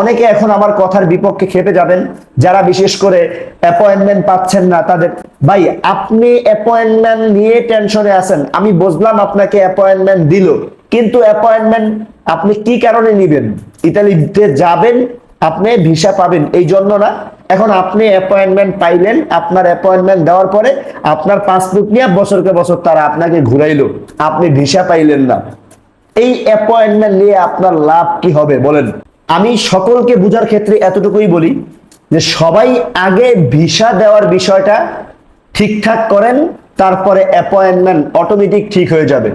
অনেকে এখন আমার কথার বিপক্ষে খেপে যাবেন। যারা বিশেষ করে অ্যাপয়েন্টমেন্ট পাচ্ছেন না, তাদের ভাই, আপনি অ্যাপয়েন্টমেন্ট নিয়ে টেনশনে আছেন। আমি বুঝলাম আপনাকে অ্যাপয়েন্টমেন্ট দিল, কিন্তু অ্যাপয়েন্টমেন্ট আপনি কি কারণে নিবেন? ইতালিতে যাবেন, আপনি ভিসা পাবেন, এই জন্য না। এখন আপনি অ্যাপয়েন্টমেন্ট পাইলেন, আপনার অ্যাপয়েন্টমেন্ট দেওয়ার পরে আপনার পাসপোর্ট নিয়ে বছরকে বছর তারা আপনাকে ঘুরাইলো। আপনি ভিসা পাইলেন না। এই অ্যাপয়েন্টমেন্ট নিয়ে আপনার লাভ কি হবে বলেন? আমি সকলকে বোঝার ক্ষেত্রে এতটুকুই বলি যে সবাই আগে ভিসা দেওয়ার বিষয়টা ঠিকঠাক করেন, তারপরে অ্যাপয়েন্টমেন্ট অটোমেটিক ঠিক হয়ে যাবে।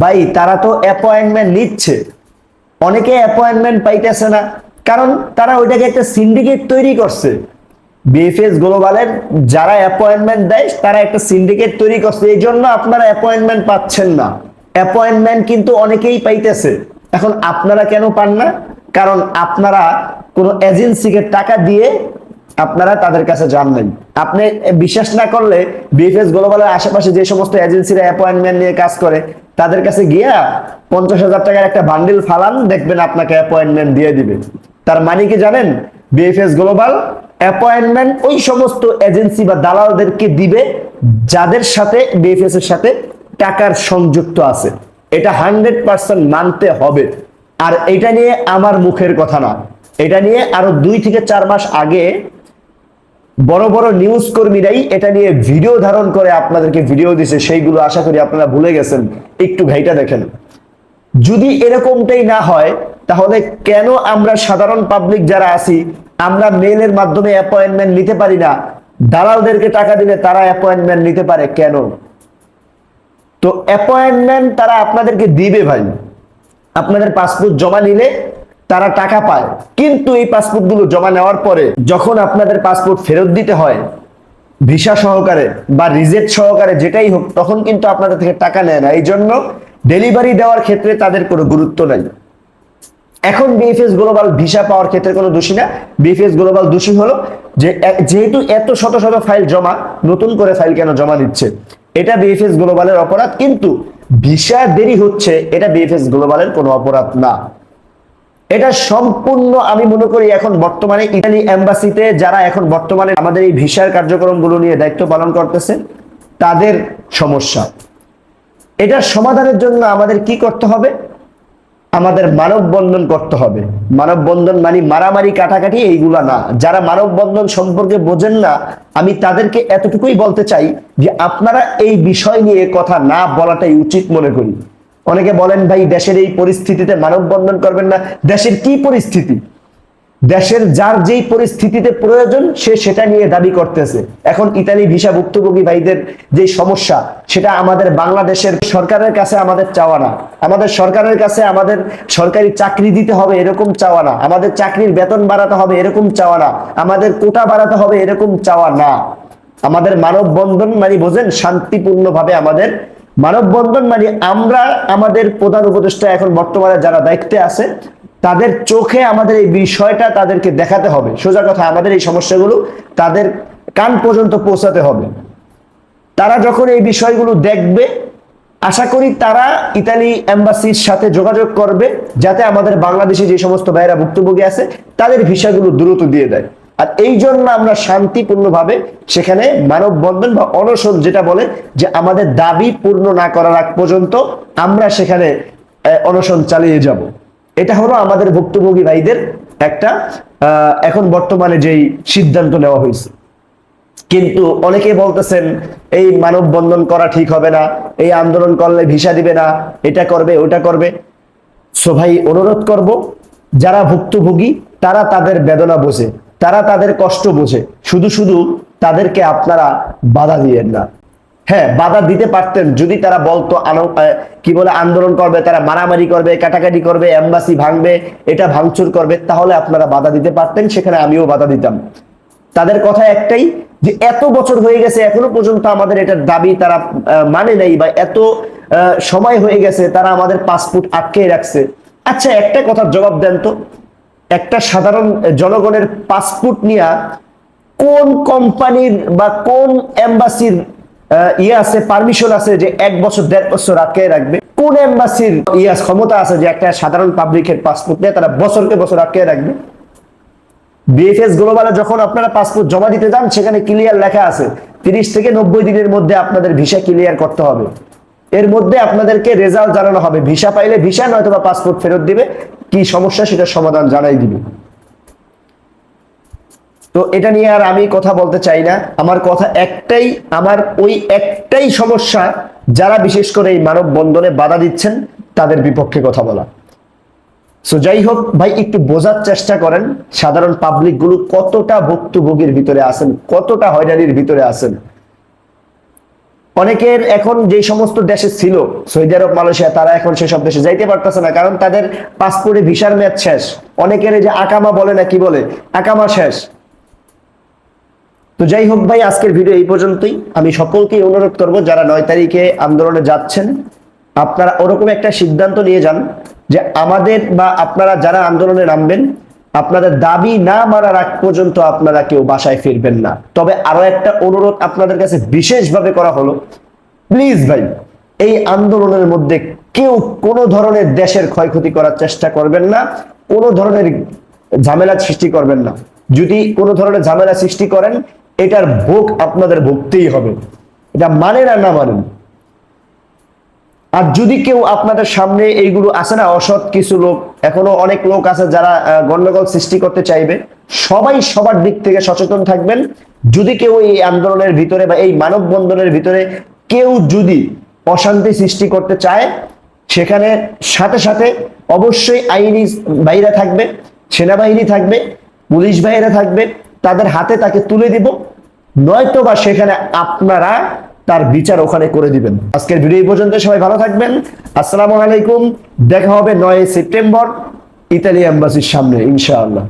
ভাই, তারা তো অ্যাপয়েন্টমেন্ট নিচ্ছে। অনেকে অ্যাপয়েন্টমেন্ট পাইতেছে না, কারণ তারা ওইটাকে একটা সিন্ডিকেট তৈরি করছে। বিএফএস গ্লোবালের যারা অ্যাপয়েন্টমেন্ট দেয়, তারা একটা সিন্ডিকেট তৈরি করছে। এই জন্য আপনারা অ্যাপয়েন্টমেন্ট পাচ্ছেন না। অ্যাপয়েন্টমেন্ট কিন্তু অনেকেই পাইতেছে। এখন আপনারা কেন পান না? কারণ আপনারা কোনো এজেন্সিকে টাকা দিয়ে আপনারা তাদের কাছে নাই আপনি বিশ্বাস না করলে বিএফএস গ্লোবালের আশেপাশে যে সমস্ত এজেন্সিরা অ্যাপয়েন্টমেন্ট নিয়ে কাজ করে, তাদের কাছে গিয়া পঞ্চাশ হাজার টাকার একটা বান্ডিল ফালান, দেখবেন আপনাকে অ্যাপয়েন্টমেন্ট দিয়ে দিবে। তার মানে কি জানেন? বিএফএস গ্লোবাল অ্যাপয়েন্টমেন্ট ওই সমস্ত এজেন্সি বা দালালদেরকে দিবে, যাদের সাথে বিএফএস এর সাথে টাকার সংযুক্ত আছে। এটা হান্ড্রেড পার্সেন্ট মানতে হবে। আর এটা নিয়ে আমার মুখের কথা না। এটা নিয়ে আরও দুই থেকে চার মাস আগে বড় বড় নিউজ কর্মীরাই এটা নিয়ে ভিডিও ধারণ করে আপনাদেরকে ভিডিও দিছে, সেইগুলো আশা করি আপনারা ভুলে গেছেন। একটু ঘাইটা দেখেন। যদি এরকমটাই না হয়, তাহলে কেন আমরা সাধারণ পাবলিক যারা আছি, আমরা মেলের মাধ্যমে অ্যাপয়েন্টমেন্ট নিতে পারি না? দালালদেরকে টাকা দিলে তারা অ্যাপয়েন্টমেন্ট নিতে পারে কেন? তো অ্যাপয়েন্টমেন্ট তারা আপনাদেরকে দিবে ভাই। আপনাদের পাসপোর্ট জমা নিলে তারা টাকা পায়। কিন্তু এই পাসপোর্টগুলো জমা নেওয়ার পরে যখন আপনাদের পাসপোর্ট ফেরত দিতে হয়, ভিসা সহকারে বা রিজেক্ট সহকারে যেটাই হোক, তখন কিন্তু আপনাদের থেকে টাকা নেয় না। এই জন্য ডেলিভারি দেওয়ার ক্ষেত্রে তাদের কোনো গুরুত্ব নাই। এখন বিএফএস গ্লোবাল ভিসা পাওয়ার ক্ষেত্রে কোনো দোষী না। বিএফএস গ্লোবাল দোষী হলো যে, যেহেতু এত শত শত ফাইল জমা, নতুন করে ফাইল কেন জমা দিচ্ছে? এটা বিএফএস গ্লোবালের অপরাধ। কিন্তু ভিসা দেরি হচ্ছে, এটা বিএফএস গ্লোবালের কোনো অপরাধ না। এটা সম্পূর্ণ আমি মনে করি এখন বর্তমানে ইতালি এম্বাসিতে যারা এখন বর্তমানে আমাদের এই ভিসার কার্যক্রমগুলো নিয়ে দায়িত্ব পালন করতেছে, তাদের সমস্যা। এটা সমাধানের জন্য আমাদের কি করতে হবে? আমাদের মানববন্ধন করতে হবে। মানববন্ধন মানে মারামারি কাটাকাটি এইগুলা না। যারা মানববন্ধন সম্পর্কে বোঝেন না, আমি তাদেরকে এতটুকুই বলতে চাই যে আপনারা এই বিষয় নিয়ে কথা না বলাটাই উচিত মনে করি। অনেকে বলেন, ভাই, দেশের এই পরিস্থিতিতে মানববন্ধন করবেন না। দেশের কি পরিস্থিতি? দেশের যার যেই পরিস্থিতিতে প্রয়োজন, সে সেটা নিয়ে দাবি করতেছে। এখন ইতালি ভিসা ভুক্তভোগী ভাইদের যে সমস্যা, সেটা আমাদের বাংলাদেশের সরকারের কাছে আমাদের চাওয়া না। আমাদের সরকারের কাছে আমাদের সরকারি চাকরি দিতে হবে এরকম চাওয়া না। আমাদের চাকরির বেতন বাড়াতে হবে এরকম চাওয়া না। আমাদের কোটা বাড়াতে হবে এরকম চাওয়া না। আমাদের মানববন্ধন মানে বোঝেন, শান্তিপূর্ণভাবে আমাদের মানববন্ধন মানে আমরা, আমাদের প্রধান উপদেষ্টা এখন বর্তমানে যারা দায়িত্বে আছে তাদের চোখে আমাদের এই বিষয়টা তাদেরকে দেখাতে হবে। সোজা কথা, আমাদের এই সমস্যাগুলো তাদের কান পর্যন্ত পৌঁছাতে হবে। তারা যখন এই বিষয়গুলো দেখবে, আশা করি তারা ইতালি এম্বাসির সাথে যোগাযোগ করবে, যাতে আমাদের বাংলাদেশে যে সমস্ত ভাইয়েরা ভুক্তভোগী আছে, তাদের ভিসাগুলো দ্রুত দিয়ে দেয়। আর এই জন্য আমরা শান্তিপূর্ণভাবে সেখানে মানববন্ধন বা অনশন যেটা বলে, যে আমাদের দাবি পূর্ণ না করার আগ পর্যন্ত আমরা সেখানে অনশন চালিয়ে যাব। এটা হলো আমাদের ভুক্তভোগী ভাইদের একটা এখন বর্তমানে যেই সিদ্ধান্ত নেওয়া হয়েছে। কিন্তু অনেকে বলতেছেন, এই মানববন্ধন করা ঠিক হবে না, এই আন্দোলন করলে ভিসা দিবে না, এটা করবে, ওটা করবে। সো ভাই, অনুরোধ করব, যারা ভুক্তভোগী, তারা তাদের বেদনা বোঝে, তারা তাদের কষ্ট বোঝে। শুধু শুধু তাদেরকে আপনারা বাধা দিয়েন না। হ্যাঁ বাধা দিতে পারতেন যদি তারা বলতো কি বলে, আন্দোলন করবে, তারা মারামারি করবে, কাটাকাটি করবে, এম্বাসি ভাঙবে, এটা ভাঙচুর করবে, তাহলে আপনারা বাধা দিতে পারতেন, সেখানে আমিও বাধা দিতাম। তাদের কথা একটাই যে এত বছর হয়ে গেছে, এখনও পর্যন্ত আমাদের এটার দাবি তারা মানে নাই বা এত সময় হয়ে গেছে, তারা আমাদের পাসপোর্ট আটকে রাখছে। আচ্ছা একটা কথার জবাব দেন তো। একটা সাধারণ জনগণের পাসপোর্ট নিয়ে কোন কোম্পানির বা কোন এম্বাসির ইয়ে আছে পারমিশন আছে যে এক বছর, দেড় বছর আটকে রাখবে। কোন এম্বাসির ইয়ে ক্ষমতা আছে যে একটা সাধারণ পাবলিকের পাসপোর্ট নিয়ে তারা বছরকে বছর আটকে রাখবে? বিএফএস গ্লোবালে যখন আপনারা পাসপোর্ট জমা দিতে যান, সেখানে ক্লিয়ার লেখা আছে, তিরিশ থেকে নব্বই দিনের মধ্যে আপনাদের ভিসা ক্লিয়ার করতে হবে। এর মধ্যে আপনাদেরকে রেজাল্ট জানানো হবে। ভিসা পাইলে ভিসা নয়তো বা পাসপোর্ট ফেরত দিবে। কি সমস্যা সেটা সমাধান জানাই দিবে। তো এটা নিয়ে আর আমি কথা বলতে চাই না। আমার কথা একটাই, আমার ওই একটাই সমস্যা, যারা বিশেষ করে এই মানব বন্ধনে বাধা দিচ্ছেন, তাদের বিপক্ষে কথা বলা। সো যাই হোক, ভাই, একটু বোঝার চেষ্টা করেন, সাধারণ পাবলিকগুলো কতটা ভুক্তভোগীর ভিতরে আছেন, কতটা হয়রানির ভিতরে আছেন। অনেকের এখন যে সমস্ত দেশে ছিল, সৌদি আরব, মালয়েশিয়া, তারা এখন সেসব দেশে যাইতে পারতেছে না, কারণ তাদের পাসপোর্টে ভিসার মেয়াদ শেষ। অনেকের যে আকামা বলে না কি বলে? আকামা শেষ। তো যাই হোক ভাই, আজকের ভিডিও এই পর্যন্তই। আমি সকলকে অনুরোধ করব, যারা নয় তারিখে আন্দোলনে যাচ্ছেন, আপনারা ওরকম একটা সিদ্ধান্ত নিয়ে যান যে আমাদের বা আপনারা যারা আন্দোলনে নামবেন, আপনাদের দাবি না মারার আগ পর্যন্ত আপনারা কেউ বাসায় ফিরবেন না। তবে আরও একটা অনুরোধ আপনাদের কাছে বিশেষভাবে করা হলো প্লিজ ভাই, এই আন্দোলনের মধ্যে কেউ কোনো ধরনের দেশের ক্ষয়ক্ষতি করার চেষ্টা করবেন না, কোনো ধরনের ঝামেলা সৃষ্টি করবেন না। যদি কোনো ধরনের ঝামেলা সৃষ্টি করেন এটার ভোগ আপনাদের ভুগতেই হবে। এটা মানেন আর না মানেন আর যদি কেউ আপনাদের সামনে এইগুলো আসে না, অসৎ কিছু লোক, এখনও অনেক লোক আছে যারা গন্ডগোল সৃষ্টি করতে চাইবে, সবাই সবার দিক থেকে সচেতন থাকবেন। যদি কেউ এই আন্দোলনের ভিতরে বা এই মানববন্ধনের ভিতরে কেউ যদি অশান্তি সৃষ্টি করতে চায়, সেখানে সাথে সাথে অবশ্যই আইনি বাইরা থাকবে, সেনাবাহিনী থাকবে, পুলিশ বাহিরা থাকবে, তাদের হাতে তাকে তুলে দিব। নয়তো বা সেখানে আপনারা তার বিচার ওখানে করে দিবেন। আজকের ভিডিও পর্যন্ত, সবাই ভালো থাকবেন। আসসালামু আলাইকুম। দেখা হবে নয় সেপ্টেম্বর ইতালি এম্বাসির সামনে, ইনশাআল্লাহ।